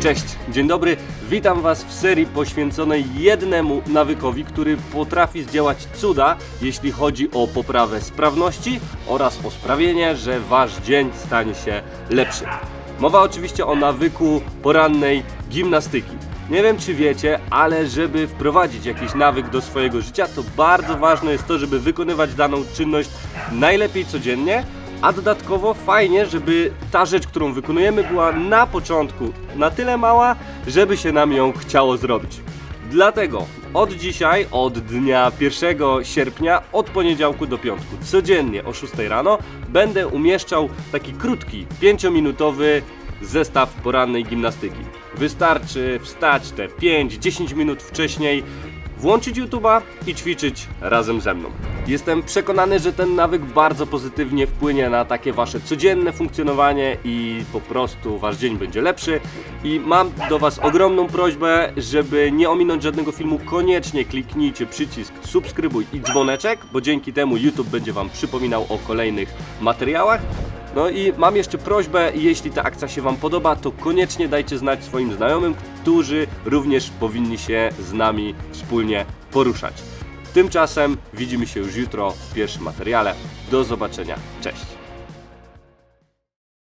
Cześć, dzień dobry. Witam Was w serii poświęconej jednemu nawykowi, który potrafi zdziałać cuda, jeśli chodzi o poprawę sprawności oraz o sprawienie, że Wasz dzień stanie się lepszy. Mowa oczywiście o nawyku porannej gimnastyki. Nie wiem czy wiecie, ale żeby wprowadzić jakiś nawyk do swojego życia, to bardzo ważne jest to, żeby wykonywać daną czynność najlepiej codziennie, a dodatkowo fajnie, żeby ta rzecz, którą wykonujemy, była na początku na tyle mała, żeby się nam ją chciało zrobić. Dlatego od dzisiaj, od dnia 1 sierpnia, od poniedziałku do piątku, codziennie o 6 rano, będę umieszczał taki krótki, 5-minutowy zestaw porannej gimnastyki. Wystarczy wstać te 5-10 minut wcześniej, włączyć YouTube'a i ćwiczyć razem ze mną. Jestem przekonany, że ten nawyk bardzo pozytywnie wpłynie na takie wasze codzienne funkcjonowanie i po prostu wasz dzień będzie lepszy. I mam do was ogromną prośbę, żeby nie ominąć żadnego filmu, koniecznie kliknijcie przycisk subskrybuj i dzwoneczek, bo dzięki temu YouTube będzie wam przypominał o kolejnych materiałach. No i mam jeszcze prośbę, jeśli ta akcja się Wam podoba, to koniecznie dajcie znać swoim znajomym, którzy również powinni się z nami wspólnie poruszać. Tymczasem widzimy się już jutro w pierwszym materiale. Do zobaczenia. Cześć!